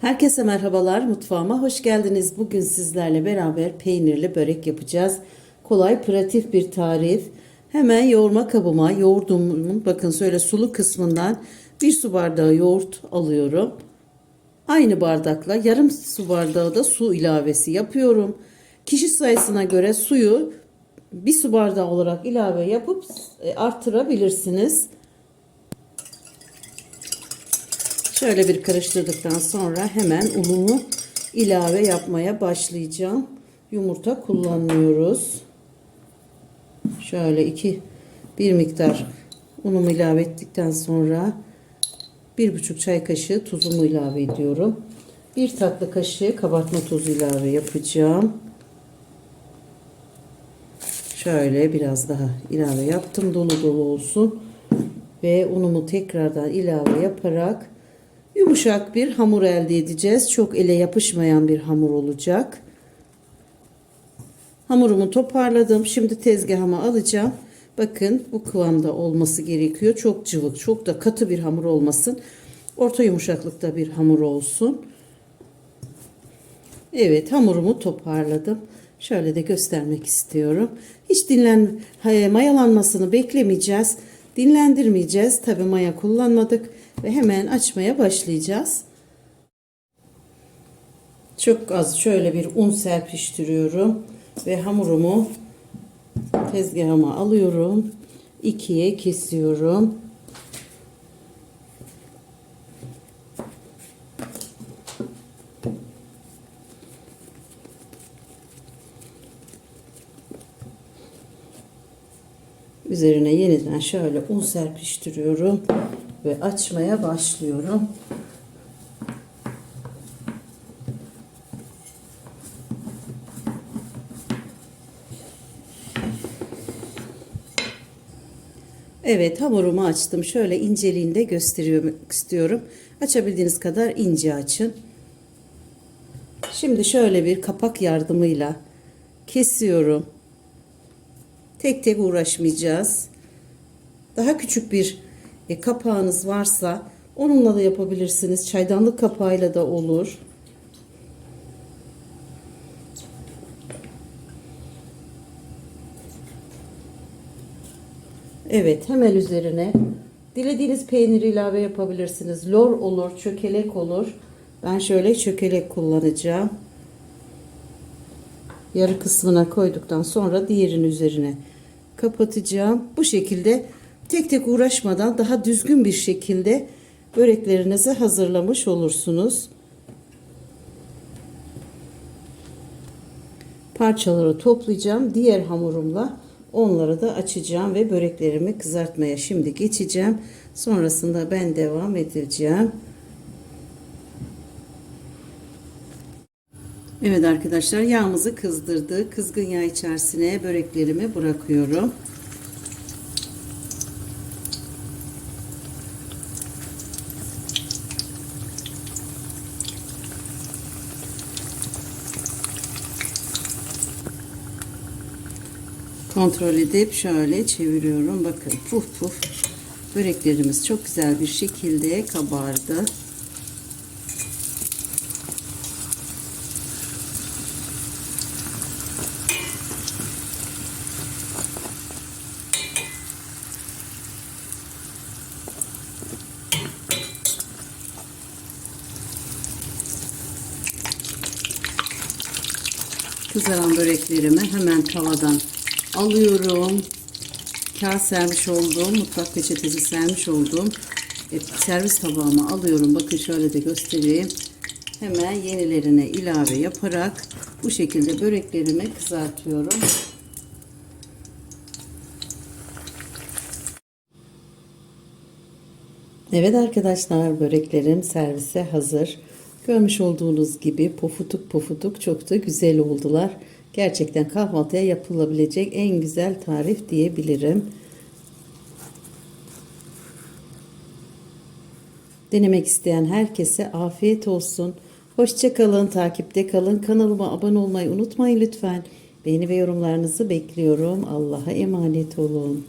Herkese merhabalar mutfağıma hoş geldiniz. Bugün sizlerle beraber peynirli börek yapacağız. Kolay pratik bir tarif. Hemen yoğurma kabıma yoğurdumun bakın şöyle sulu kısmından bir su bardağı yoğurt alıyorum. Aynı bardakla yarım su bardağı da su ilavesi yapıyorum. Kişi sayısına göre suyu bir su bardağı olarak ilave yapıp e, artırabilirsiniz. Şöyle bir karıştırdıktan sonra hemen unumu ilave yapmaya başlayacağım. Yumurta kullanmıyoruz. Şöyle iki bir miktar unumu ilave ettikten sonra bir buçuk çay kaşığı tuzumu ilave ediyorum. Bir tatlı kaşığı kabartma tozu ilave yapacağım. Şöyle biraz daha ilave yaptım dolu dolu olsun ve unumu tekrardan ilave yaparak yumuşak bir hamur elde edeceğiz. Çok ele yapışmayan bir hamur olacak. Hamurumu toparladım. Şimdi tezgahıma alacağım. Bakın bu kıvamda olması gerekiyor. Çok cıvık, çok da katı bir hamur olmasın. Orta yumuşaklıkta bir hamur olsun. Evet hamurumu toparladım. Şöyle de göstermek istiyorum. Hiç dinlen mayalanmasını beklemeyeceğiz. Dinlendirmeyeceğiz. Tabi maya kullanmadık ve hemen açmaya başlayacağız. Çok az şöyle bir un serpiştiriyorum ve hamurumu tezgahıma alıyorum. ikiye kesiyorum. Üzerine yeniden şöyle un serpiştiriyorum ve açmaya başlıyorum. Evet hamurumu açtım. Şöyle inceliğinde göstermek istiyorum. Açabildiğiniz kadar ince açın. Şimdi şöyle bir kapak yardımıyla kesiyorum. Tek tek uğraşmayacağız. Daha küçük bir e, kapağınız varsa onunla da yapabilirsiniz. Çaydanlık kapağıyla da olur. Evet hemen üzerine dilediğiniz peynir ilave yapabilirsiniz. Lor olur, çökelek olur. Ben şöyle çökelek kullanacağım. Yarı kısmına koyduktan sonra diğerin üzerine kapatacağım. Bu şekilde tek tek uğraşmadan daha düzgün bir şekilde böreklerinizi hazırlamış olursunuz. Parçaları toplayacağım. Diğer hamurumla onları da açacağım ve böreklerimi kızartmaya şimdi geçeceğim. Sonrasında ben devam edeceğim. Evet arkadaşlar yağımızı kızdırdı. Kızgın yağ içerisine böreklerimi bırakıyorum. Kontrol edip şöyle çeviriyorum. Bakın puf puf böreklerimiz çok güzel bir şekilde kabardı. Kızaran böreklerimi hemen tavadan alıyorum. Kağıt sermiş olduğum, mutfak peçetesi sermiş olduğum e, servis tabağıma alıyorum. Bakın şöyle de göstereyim. Hemen yenilerine ilave yaparak bu şekilde böreklerimi kızartıyorum. Evet arkadaşlar böreklerim servise hazır. Görmüş olduğunuz gibi pofutuk pofutuk çok da güzel oldular. Gerçekten kahvaltıya yapılabilecek en güzel tarif diyebilirim. Denemek isteyen herkese afiyet olsun. Hoşçakalın, takipte kalın. Kanalıma abone olmayı unutmayın lütfen. Beğeni ve yorumlarınızı bekliyorum. Allah'a emanet olun.